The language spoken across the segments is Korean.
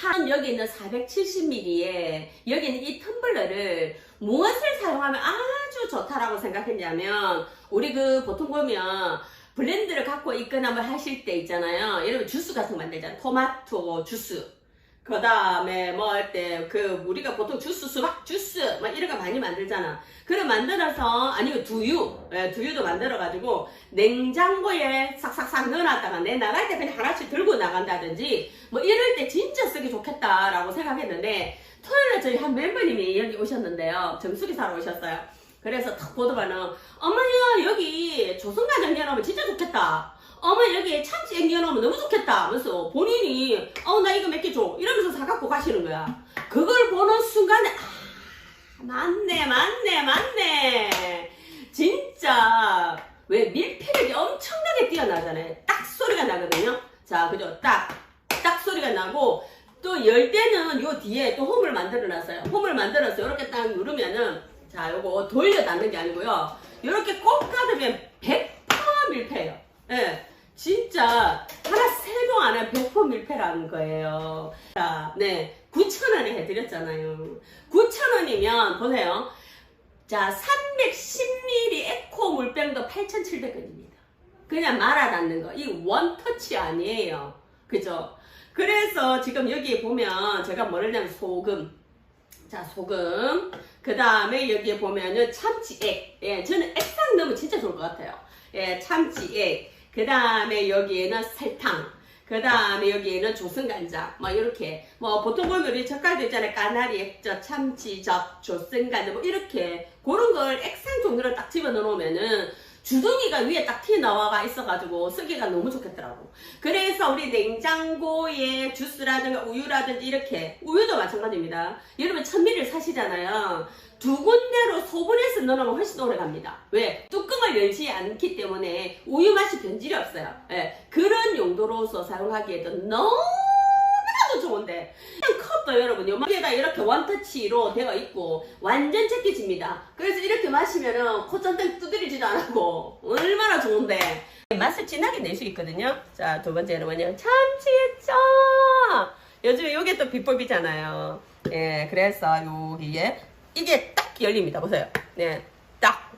한 여기 있는 470ml에 여기 있는 이 텀블러를 무엇을 사용하면 아주 좋다라고 생각했냐면 우리 그 보통 보면 블렌드를 갖고 있거나 뭐 하실 때 있잖아요. 여러분 주스 같은 거 만들잖아요. 토마토 주스. 그 다음에 뭐 할 때 그 우리가 보통 주스 수박 주스 막 이런 거 많이 만들잖아. 그걸 만들어서 아니면 두유, 예, 두유도 만들어 가지고 냉장고에 싹싹싹 넣어놨다가 내 나갈 때 그냥 하나씩 들고 나간다든지 뭐 이럴 때 진짜 쓰기 좋겠다 라고 생각했는데 토요일에 저희 한 멤버님이 여기 오셨는데요. 점수기 사러 오셨어요. 그래서 탁 보더만은 어머니야 여기 조선가정 열어놓으면 진짜 좋겠다. 어머 여기 참치 액 열어놓으면 너무 좋겠다. 하면서 본인이 어 나 이거 몇 개 줘. 이러면서 사갖고 가시는 거야. 그걸 보는 순간에 아 맞네 맞네 맞네. 진짜 왜 밀폐력이 엄청나게 뛰어나잖아요. 딱 소리가 나거든요. 자 그죠 딱 딱 소리가 나고 또 열 때는 요 뒤에 또 홈을 만들어 놨어요. 홈을 만들어서 이렇게 딱 누르면은 자 요거 돌려 닫는 게 아니고요. 이렇게 꼭 닫으면 100% 밀폐예요. 예. 진짜 하나 세동 안에 100% 밀폐라는 거예요. 자, 네. 9,000원에 해드렸잖아요. 9,000원이면 보세요. 자, 310ml 에코 물병도 8,700원입니다. 그냥 말아 닿는 거. 이 원터치 아니에요. 그죠? 그래서 지금 여기 보면 제가 뭐를 냐면 소금. 자, 소금. 그 다음에 여기에 보면은 참치액. 예, 저는 액상 넣으면 진짜 좋을 것 같아요. 예, 참치액. 그 다음에 여기에는 설탕. 그 다음에 여기에는 조승간장. 뭐, 이렇게. 뭐, 보통 보면 우리 젓갈도 있잖아요. 까나리 액젓, 참치젓, 조승간장. 뭐, 이렇게. 그런 걸 액상 종류를 딱 집어 넣으면은 주둥이가 위에 딱 튀어나와가 있어가지고 쓰기가 너무 좋겠더라고. 그래서 우리 냉장고에 주스라든가 우유라든지 이렇게 우유도 마찬가지입니다. 여러분 천미를 사시잖아요. 두 군데로 소분해서 넣어놓으면 훨씬 오래 갑니다. 왜? 뚜껑을 열지 않기 때문에 우유 맛이 변질이 없어요. 예, 그런 용도로서 사용하기에도 너무 나도 좋은데 컵도 여러분 요만에다 이렇게 원터치로 되어 있고 완전 제끼집니다. 그래서 이렇게 마시면은 콧잔등 두드리지도 않고 얼마나 좋은데 맛을 진하게 낼 수 있거든요. 자, 두 번째는 뭐냐? 참치액젓! 요즘에 이게 또 비법이잖아요. 예, 그래서 여기에 이게 딱 열립니다. 보세요. 네, 딱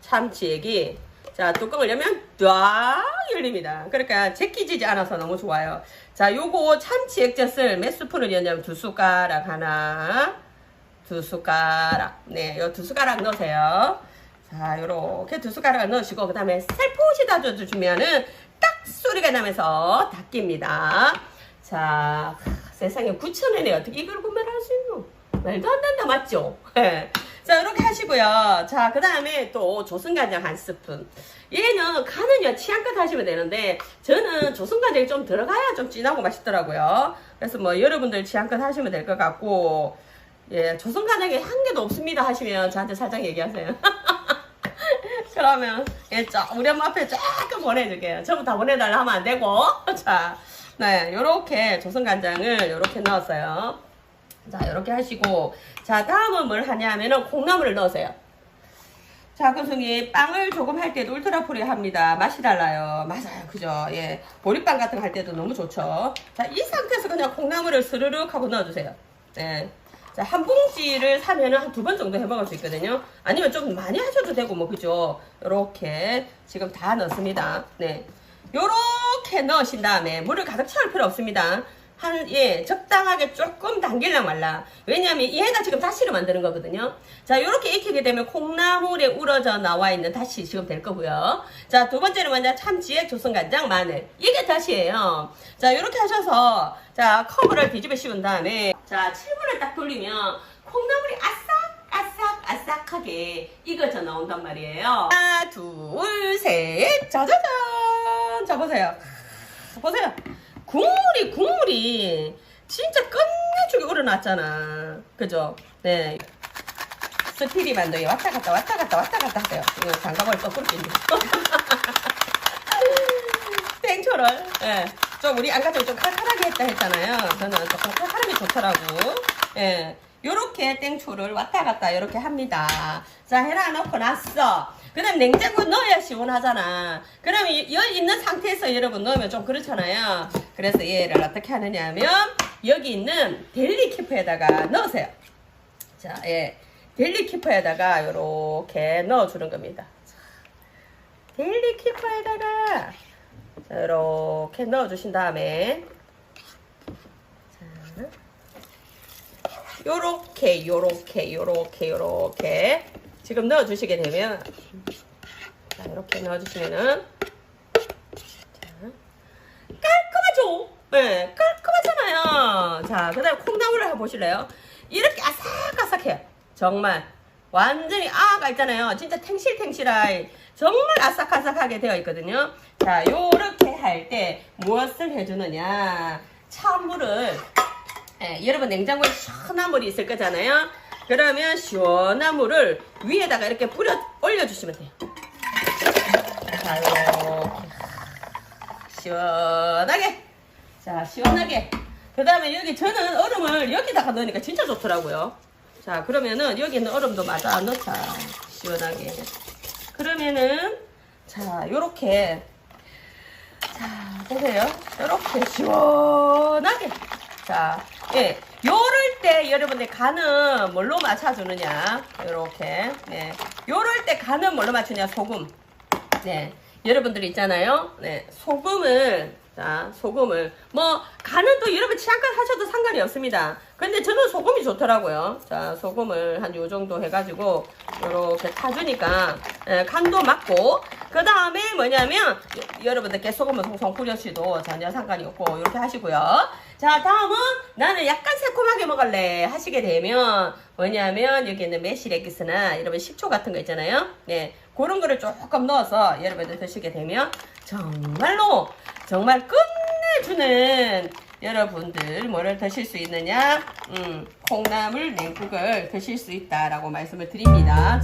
참치액이 자 뚜껑을 열면 쫙 열립니다. 그러니까 제끼지지 않아서 너무 좋아요. 자, 요거 참치 액젓을 몇 스푼을 넣냐면 두 숟가락 하나, 두 숟가락. 네, 요 두 숟가락 넣으세요. 자, 요렇게 두 숟가락 넣으시고, 그 다음에 살포시 다져주면은 딱 소리가 나면서 닦입니다. 자, 세상에 9,000원에 어떻게 이걸 구매를 할 수 있노? 말도 안 된다, 맞죠? 예. 자, 이렇게 하시고요. 자, 그 다음에 또 조승간장 한 스푼. 얘는 간은요, 취향껏 하시면 되는데, 저는 조승간장이 좀 들어가야 좀 진하고 맛있더라고요. 그래서 뭐, 여러분들 취향껏 하시면 될 것 같고, 예, 조승간장에 한 개도 없습니다 하시면 저한테 살짝 얘기하세요. 그러면, 예, 쫙, 우리 엄마 앞에 조금 보내줄게요. 전부 다 보내달라 하면 안 되고. 자, 네, 요렇게 조승간장을 요렇게 넣었어요. 자, 이렇게 하시고, 자, 다음은 뭘 하냐면은 콩나물을 넣으세요. 자, 근성이 빵을 조금 할 때도 울트라프리 합니다. 맛이 달라요. 맞아요. 그죠? 예. 보리빵 같은 거 할 때도 너무 좋죠. 자, 이 상태에서 그냥 콩나물을 스르륵 하고 넣어주세요. 네. 자, 한 봉지를 사면은 한 두 번 정도 해 먹을 수 있거든요. 아니면 좀 많이 하셔도 되고, 뭐, 그죠? 요렇게 지금 다 넣습니다. 네. 요렇게 넣으신 다음에 물을 가득 채울 필요 없습니다. 한, 예, 적당하게 조금 당길랑 말라. 왜냐면 얘가 지금 다시를 만드는 거거든요. 자, 요렇게 익히게 되면 콩나물에 우러져 나와 있는 다시 지금 될 거고요. 자, 두 번째는 먼저 참치액, 조선간장, 마늘. 이게 다시예요. 자, 요렇게 하셔서, 자, 커버를 뒤집어 씌운 다음에, 자, 7분을 딱 돌리면 콩나물이 아싹, 아싹, 아싹하게 익어져 나온단 말이에요. 하나, 둘, 셋, 짜자잔! 자, 보세요. 보세요. 국물이 국물이 진짜 끝내주게 우러났잖아. 그죠? 네. 스피디 만들기 왔다 갔다 왔다 갔다 왔다 갔다 하세요. 이거 장갑을 거꾸로 끼는 땡초를 예. 좀 우리 안 같으면 좀 칼칼하게 했다 했잖아요. 저는 조금 칼칼하게 좋더라고. 예. 요렇게 땡초를 왔다 갔다 이렇게 합니다. 자, 해라 넣고 났어. 그 다음 냉장고에 넣어야 시원하잖아. 그러면 열 있는 상태에서 여러분 넣으면 좀 그렇잖아요. 그래서 얘를 어떻게 하느냐 하면 여기 있는 델리 키퍼에다가 넣으세요. 자, 예. 델리 키퍼에다가 이렇게 넣어주는 겁니다. 자, 델리 키퍼에다가 자, 이렇게 넣어주신 다음에 자, 요렇게 요렇게 요렇게 요렇게 지금 넣어주시게 되면 자, 이렇게 넣어주시면은 자, 깔끔하죠? 네, 깔끔하잖아요. 자, 그 다음에 콩나물을 한번 보실래요? 이렇게 아삭아삭해요. 정말. 완전히 아가 있잖아요. 진짜 탱실탱실한 정말 아삭아삭하게 되어 있거든요. 자, 요렇게 할 때 무엇을 해주느냐. 찬물을, 예, 여러분 냉장고에 시원한 물이 있을 거잖아요. 그러면 시원한 물을 위에다가 이렇게 뿌려 올려주시면 돼요. 자, 이렇게. 시원하게. 자, 시원하게. 그 다음에 여기 저는 얼음을 여기다가 넣으니까 진짜 좋더라고요. 자, 그러면은 여기 있는 얼음도 맞아 넣자. 시원하게. 그러면은, 자, 요렇게. 자, 보세요. 요렇게 시원하게. 자, 예. 요럴 때 여러분들 간은 뭘로 맞춰주느냐. 요렇게. 네. 요럴 때 간은 뭘로 맞추냐. 소금. 네. 여러분들 있잖아요. 네. 소금을, 자, 소금을. 뭐, 간은 또 여러분 취향껏 하셔도 상관이 없습니다. 근데 저는 소금이 좋더라고요. 자, 소금을 한 요 정도 해가지고, 요렇게 타주니까, 예, 간도 맞고, 그 다음에 뭐냐면, 여- 여러분들께 소금을 송송 뿌려주셔도 전혀 상관이 없고, 이렇게 하시고요. 자, 다음은 나는 약간 새콤하게 먹을래 하시게 되면, 뭐냐면, 여기 있는 매실액기스나 여러분 식초 같은 거 있잖아요. 네. 그런 거를 조금 넣어서 여러분들 드시게 되면, 정말로, 정말 끝내주는 여러분들 뭐를 드실 수 있느냐? 음, 콩나물 냉국을 드실 수 있다라고 말씀을 드립니다.